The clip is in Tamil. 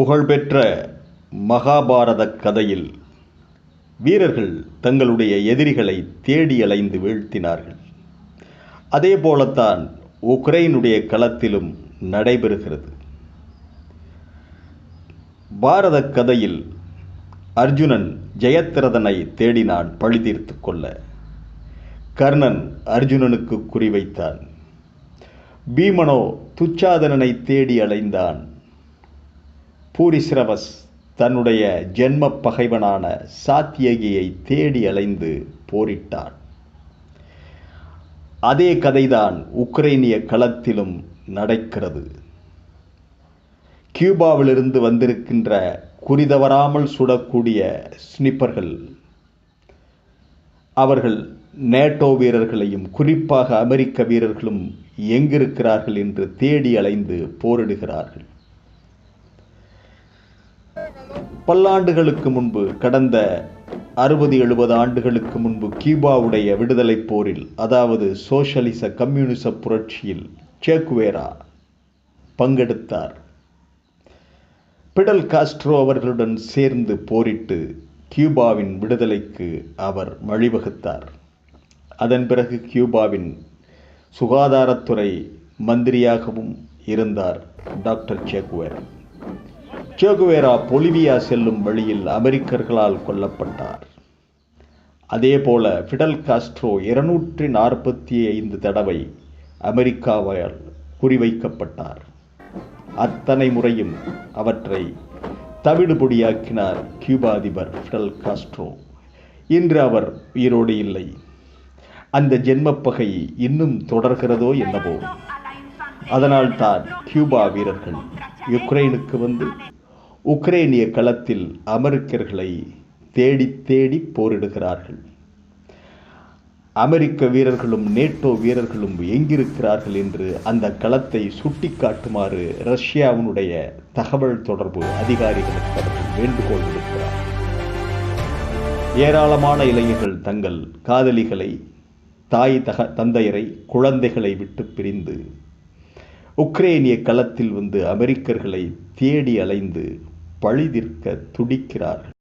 புகழ்பெற்ற மகாபாரத கதையில் வீரர்கள் தங்களுடைய எதிரிகளை தேடி அலைந்து வீழ்த்தினார்கள். அதே போலத்தான் உக்ரைனுடைய களத்திலும் நடைபெறுகிறது. பாரத கதையில் அர்ஜுனன் ஜெயத்ரதனை தேடினான் பழி தீர்த்து கொள்ள கர்ணன் அர்ஜுனனுக்கு குறிவைத்தான் பீமனோ துச்சாதனனை தேடி அலைந்தான். பூரிஸ்ரவஸ் தன்னுடைய ஜென்ம பகைவனான சாத்தியகியை தேடி அலைந்து போரிட்டார் அதே கதைதான் உக்ரைனிய களத்திலும் நடக்கிறது. கியூபாவிலிருந்து வந்திருக்கின்ற குறிதவராமல் சுடக்கூடிய ஸ்னிப்பர்கள் அவர்கள் நேட்டோ வீரர்களையும் குறிப்பாக அமெரிக்க வீரர்களும் எங்கிருக்கிறார்கள் என்று தேடி அலைந்து போரிடுகிறார்கள். பல்லாண்டுகளுக்கு முன்பு கடந்த அறுபது எழுபது ஆண்டுகளுக்கு முன்பு கியூபாவுடைய விடுதலை போரில் அதாவது சோஷலிச கம்யூனிச புரட்சியில் சேக்குவேரா பங்கெடுத்தார். பிடல் காஸ்ட்ரோ அவர்களுடன் சேர்ந்து போரிட்டு கியூபாவின் விடுதலைக்கு அவர் வழிவகுத்தார். அதன் பிறகு கியூபாவின் சுகாதாரத்துறை மந்திரியாகவும் இருந்தார் டாக்டர் சேக்குவேரா. சேகுவேரா பொலிவியா செல்லும் வழியில் அமெரிக்கர்களால் கொல்லப்பட்டார். அதேபோல ஃபிடல் காஸ்ட்ரோ இருநூற்றி நாற்பத்தி ஐந்து தடவை அமெரிக்காவால் குறிவைக்கப்பட்டார். அத்தனை முறையும் அவற்றை தவிடுபொடியாக்கினார் கியூபா அதிபர் ஃபிடல் காஸ்ட்ரோ. இன்று அவர் உயிரோடு இல்லை. அந்த ஜென்மப்பகை இன்னும் தொடர்கிறதோ என்னவோ. அதனால்தான் கியூபா வீரர்கள் யுக்ரைனுக்கு வந்து உக்ரைனிய களத்தில் அமெரிக்கர்களை தேடி தேடி போரிடுகிறார்கள். அமெரிக்க வீரர்களும் நேட்டோ வீரர்களும் எங்கிருக்கிறார்கள் என்று அந்த களத்தை சுட்டிக்காட்டுமாறு ரஷ்யாவினுடைய தகவல் தொடர்பு அதிகாரிகளுக்கு அவர்கள் வேண்டுகோள் விடுக்கிறார். ஏராளமான இளைஞர்கள் தங்கள் காதலிகளை தாய் தக தந்தையரை குழந்தைகளை விட்டு பிரிந்து உக்ரைனிய களத்தில் வந்து அமெரிக்கர்களை தேடி அலைந்து பழிதீர்க்க துடிக்கிறார்கள்.